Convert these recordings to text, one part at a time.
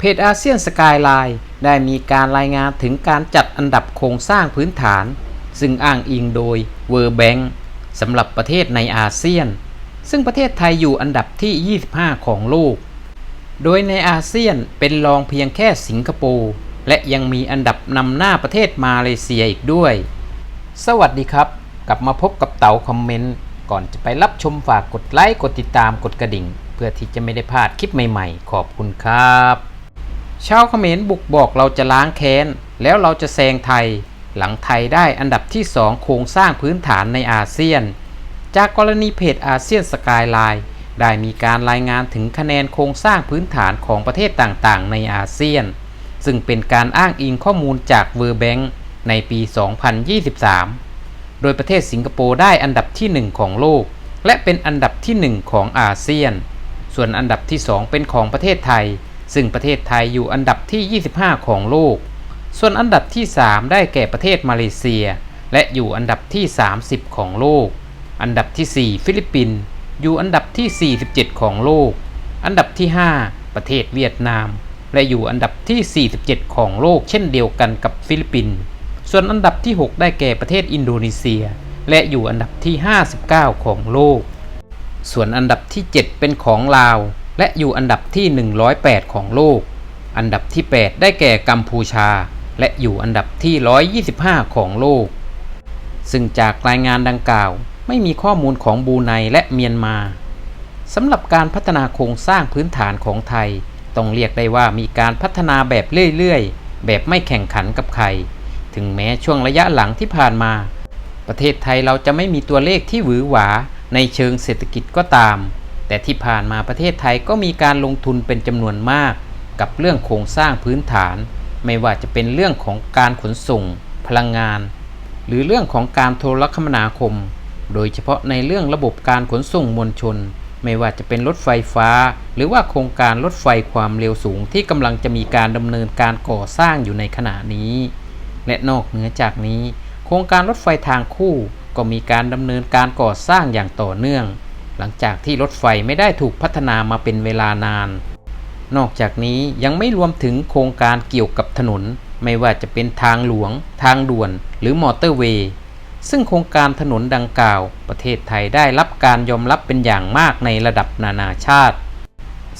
เพจอาเซียนสกายไลน์ได้มีการรายงานถึงการจัดอันดับโครงสร้างพื้นฐาน ซึ่งอ้างอิงโดย World Bank สำหรับประเทศในอาเซียน ซึ่งประเทศไทยอยู่อันดับที่ 25 ของโลก โดยในอาเซียนเป็นรองเพียงแค่สิงคโปร์และยังมีอันดับนำหน้าประเทศมาเลเซียอีกด้วย สวัสดีครับ กลับมาพบกับเต๋าคอมเมนต์ ก่อนจะไปรับชมฝากกดไลค์กดติดตามกดกระดิ่ง เพื่อที่จะไม่ได้พลาดคลิปใหม่ๆ ขอบคุณครับ ชาวเขมรบุกบอกเราจะล้างแค้น แล้วเราจะแซงไทย หลังไทยได้อันดับที่ 2 โครงสร้างพื้นฐานในอาเซียน จากกรณีเพจอาเซียนสกายไลน์ได้มีการรายงานถึงคะแนนโครงสร้างพื้นฐานของประเทศต่างๆ ในอาเซียน ซึ่งเป็นการอ้างอิงข้อมูลจากเวอร์แบงในปี 2023 โดยประเทศสิงคโปร์ได้อันดับที่ 1 ของโลก และเป็นอันดับที่ 1 ของอาเซียน ส่วนอันดับที่ 2 เป็นของประเทศไทย ซึ่งประเทศไทยอยู่อันดับที่ 25 ของโลก ส่วนอันดับที่ 3 ได้แก่ประเทศมาเลเซีย และอยู่อันดับที่ 30 ของโลก อันดับที่ 4 ฟิลิปปินส์อยู่อันดับที่ 47 ของโลก อันดับที่ 5 ประเทศเวียดนาม และอยู่อันดับที่ 47 ของโลก เช่นเดียวกันกับฟิลิปปินส์ ส่วนอันดับที่ 6 ได้แก่ประเทศอินโดนีเซีย และอยู่อันดับที่ 59 ของโลก ส่วนอันดับที่ 7 เป็นของลาว และอยู่อันดับที่ 108 ของโลก อันดับที่ 8 ได้แก่กัมพูชา และอยู่อันดับที่ 125 ของโลก ซึ่งจากรายงานดังกล่าว ไม่มีข้อมูลของบูไนและเมียนมาสำหรับการพัฒนาโครงสร้างพื้นฐานของไทย ต้องเรียกได้ว่ามีการพัฒนาแบบเรื่อยๆ แบบไม่แข่งขันกับใคร ถึงแม้ช่วงระยะหลังที่ผ่านมา ประเทศไทยเราจะไม่มีตัวเลขที่หวือหวาในเชิงเศรษฐกิจก็ตาม แต่ที่ผ่านมาประเทศไทยก็มีการลงทุนเป็นจำนวนมากกับเรื่องโครงสร้างพื้นฐาน ไม่ว่าจะเป็นเรื่องของการขนส่ง พลังงาน หรือเรื่องของการโทรคมนาคม โดยเฉพาะในเรื่องระบบการขนส่งมวลชน ไม่ว่าจะเป็นรถไฟฟ้า หรือว่าโครงการรถไฟความเร็วสูงที่กำลังจะมีการดำเนินการก่อสร้างอยู่ในขณะนี้ และนอกเหนือจากนี้ โครงการรถไฟทางคู่ก็มีการดำเนินการก่อสร้างอย่างต่อเนื่อง หลังจากที่รถไฟไม่ได้ถูกพัฒนามาเป็นเวลานาน นอกจากนี้ยังไม่รวมถึงโครงการเกี่ยวกับถนน ไม่ว่าจะเป็นทางหลวง ทางด่วน หรือมอเตอร์เวย์ซึ่งโครงการถนนดังกล่าว ประเทศไทยได้รับการยอมรับเป็นอย่างมากในระดับนานาชาติ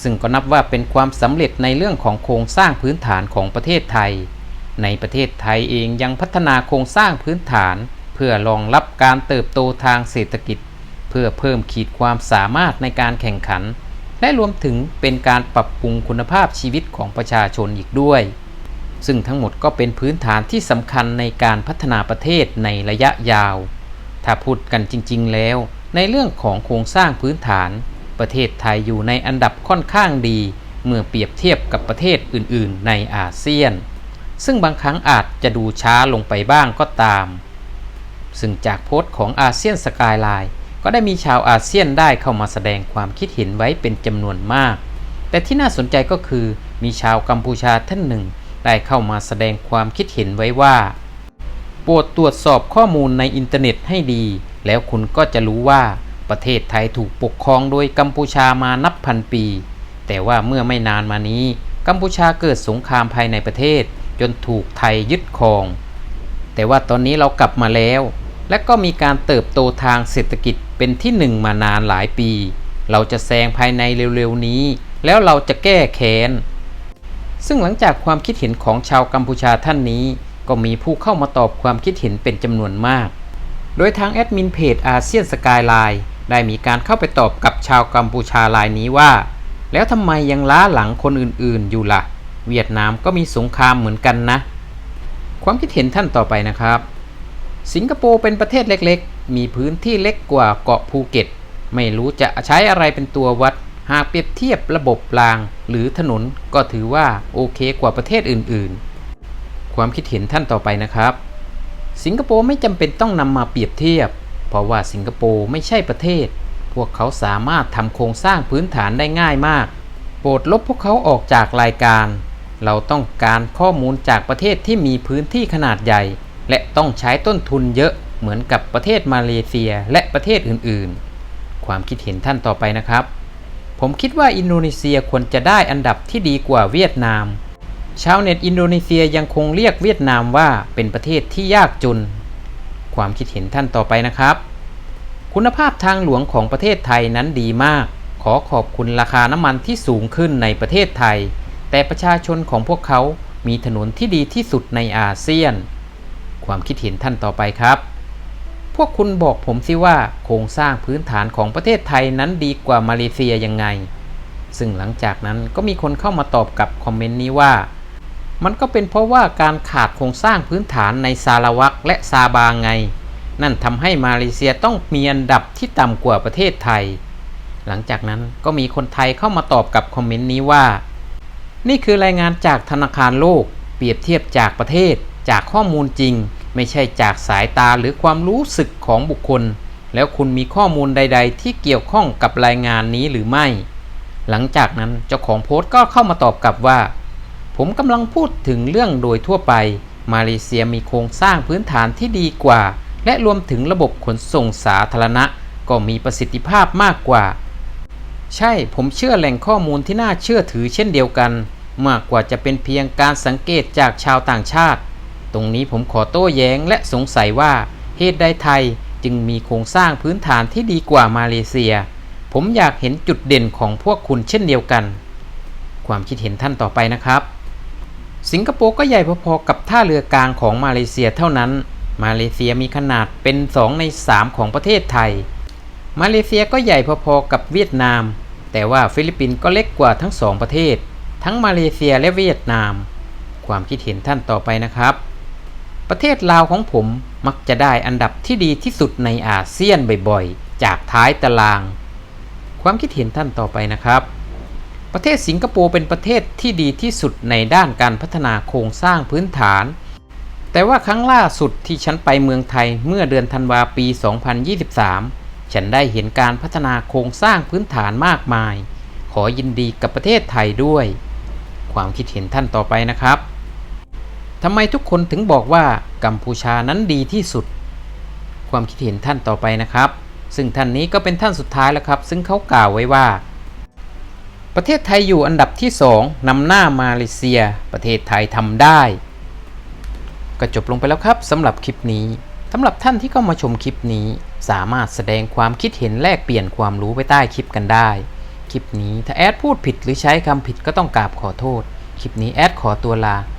ซึ่งก็นับว่าเป็นความสำเร็จในเรื่องของโครงสร้างพื้นฐานของประเทศไทย ในประเทศไทยเองยังพัฒนาโครงสร้างพื้นฐาน เพื่อรองรับการเติบโตทางเศรษฐกิจ เพื่อเพิ่มขีดความสามารถในการแข่งขัน และรวมถึงเป็นการปรับปรุงคุณภาพชีวิตของประชาชนอีกด้วย ซึ่งทั้งหมดก็เป็นพื้นฐานที่สำคัญในการพัฒนาประเทศในระยะยาว ถ้าพูดกันจริง ๆ แล้ว ในเรื่องของโครงสร้างพื้นฐาน ประเทศไทยอยู่ในอันดับค่อนข้างดี เมื่อเปรียบเทียบกับประเทศอื่น ๆ ในอาเซียน ซึ่งบางครั้งอาจจะดูช้าลงไปบ้างก็ตาม ซึ่งจากโพสต์ของอาเซียนสกายไลน์ ก็ได้มีชาวอาเซียนได้เข้ามาแสดงความคิดเห็นไว้เป็นจำนวนมาก แต่ที่น่าสนใจก็คือมีชาวกัมพูชาท่านหนึ่ง ได้เข้ามาแสดงความคิดเห็นไว้ว่า โปรดตรวจสอบข้อมูลในอินเทอร์เน็ตให้ดี แล้วคุณก็จะรู้ว่าประเทศไทยถูกปกครองโดยกัมพูชามานับพันปี แต่ว่าเมื่อไม่นานมานี้ กัมพูชาเกิดสงครามภายในประเทศ จนถูกไทยยึดครอง แต่ว่าตอนนี้เรากลับมาแล้ว และก็มีการเติบโตทางเศรษฐกิจ เป็นที่หนึ่งมานานหลายปี เราจะแซงภายในเร็วๆนี้ แล้วเราจะแก้แค้น ซึ่งหลังจากความคิดเห็นของชาวกัมพูชาท่านนี้ ก็มีผู้เข้ามาตอบความคิดเห็นเป็นจำนวนมาก โดยทางแอดมินเพจอาเซียนสกายไลน์ได้มีการเข้าไปตอบกับชาวกัมพูชารายนี้ว่า แล้วทำไมยังล้าหลังคนอื่นๆอยู่ละ่ะ เวียดนามก็มีสงครามเหมือนกันนะ ความคิดเห็นท่านต่อไปนะครับ สิงคโปร์เป็นประเทศเล็กๆ มีพื้นที่เล็กกว่าเกาะภูเก็ต ไม่รู้จะใช้อะไรเป็นตัววัด หากเปรียบเทียบระบบราง หรือถนนก็ถือว่าโอเคกว่าประเทศอื่นๆ ความคิดเห็นท่านต่อไปนะครับ สิงคโปร์ไม่จำเป็นต้องนำมาเปรียบเทียบ เพราะว่าสิงคโปร์ไม่ใช่ประเทศ พวกเขาสามารถทำโครงสร้างพื้นฐานได้ง่ายมาก โปรดลบพวกเขาออกจากรายการ เราต้องการข้อมูลจากประเทศที่มีพื้นที่ขนาดใหญ่ และต้องใช้ต้นทุนเยอะเหมือนกับประเทศมาเลเซียและประเทศอื่นๆ ความคิดเห็นท่านต่อไปนะครับ ผมคิดว่าอินโดนีเซียควรจะได้อันดับที่ดีกว่าเวียดนาม ชาวเน็ตอินโดนีเซียยังคงเรียกเวียดนามว่าเป็นประเทศที่ยากจน ความคิดเห็นท่านต่อไปนะครับ คุณภาพทางหลวงของประเทศไทยนั้นดีมาก ขอขอบคุณราคาน้ำมันที่สูงขึ้นในประเทศไทย แต่ประชาชนของพวกเขามีถนนที่ดีที่สุดในอาเซียน ความคิดเห็นท่านต่อไปครับ พวกคุณบอกผมสิว่าโครงสร้างพื้นฐานของประเทศไทยนั้นดีกว่ามาเลเซียยังไง ซึ่งหลังจากนั้นก็มีคนเข้ามาตอบกับคอมเมนต์นี้ว่า มันก็เป็นเพราะว่าการขาดโครงสร้างพื้นฐานในซาลาวักและซาบางไง นั่นทำให้มาเลเซียต้องมีอันดับที่ต่ำกว่าประเทศไทย หลังจากนั้นก็มีคนไทยเข้ามาตอบกับคอมเมนต์นี้ว่า นี่คือรายงานจากธนาคารโลกเปรียบเทียบจากประเทศจากข้อมูลจริง ไม่ใช่จากสายตาหรือความรู้สึกของบุคคล แล้วคุณมีข้อมูลใด ๆ ที่เกี่ยวข้องกับรายงานนี้หรือไม่ หลังจากนั้นเจ้าของโพสต์ก็เข้ามาตอบกลับว่า ผมกำลังพูดถึงเรื่องโดยทั่วไป มาเลเซียมีโครงสร้างพื้นฐานที่ดีกว่า และรวมถึงระบบขนส่งสาธารณะ ก็มีประสิทธิภาพมากกว่า ใช่ผมเชื่อแหล่งข้อมูลที่น่าเชื่อถือเช่นเดียวกัน มากกว่าจะเป็นเพียงการสังเกตจากชาวต่างชาติ ตรงนี้ผมขอโต้แย้งและสงสัยว่าเหตุใดไทยจึงมีโครงสร้างพื้นฐานที่ดีกว่ามาเลเซีย ผมอยากเห็นจุดเด่นของพวกคุณเช่นเดียวกัน ความคิดเห็นท่านต่อไปนะครับ สิงคโปร์ก็ใหญ่พอๆกับท่าเรือกลางของมาเลเซียเท่านั้น มาเลเซียมีขนาดเป็น 2 ใน 3 ของประเทศไทย มาเลเซียก็ใหญ่พอๆกับเวียดนาม แต่ว่าฟิลิปปินส์ก็เล็กกว่าทั้งสองประเทศ ทั้งมาเลเซียและเวียดนาม ความคิดเห็นท่านต่อไปนะครับ ประเทศลาวของผมมักจะได้อันดับที่ดีที่สุดในอาเซียนบ่อยๆ จากท้ายตาราง ความคิดเห็นท่านต่อไปนะครับ ประเทศสิงคโปร์เป็นประเทศที่ดีที่สุดในด้านการพัฒนาโครงสร้างพื้นฐาน แต่ว่าครั้งล่าสุดที่ฉันไปเมืองไทยเมื่อเดือนธันวาปี 2023 ฉันได้เห็นการพัฒนาโครงสร้างพื้นฐานมากมาย ขอยินดีกับประเทศไทยด้วย ความคิดเห็นท่านต่อไปนะครับ ทำไมทุกคนถึงบอกว่ากัมพูชานั้นดีที่สุด ความคิดเห็นท่านต่อไปนะครับ ซึ่งท่านนี้ก็เป็นท่านสุดท้ายแล้วครับ ซึ่งเขากล่าวไว้ว่า ประเทศไทยอยู่อันดับที่ 2นำหน้ามาเลเซีย ประเทศไทยทำได้ ก็จบลงไปแล้วครับสำหรับคลิปนี้สำหรับท่านที่เข้ามาชมคลิปนี้ สามารถแสดงความคิดเห็นแลกเปลี่ยนความรู้ไปใต้คลิปกันได้ คลิปนี้ถ้าแอดพูดผิดหรือใช้คำผิดก็ต้องกราบขอโทษ คลิปนี้แอดขอตัวลา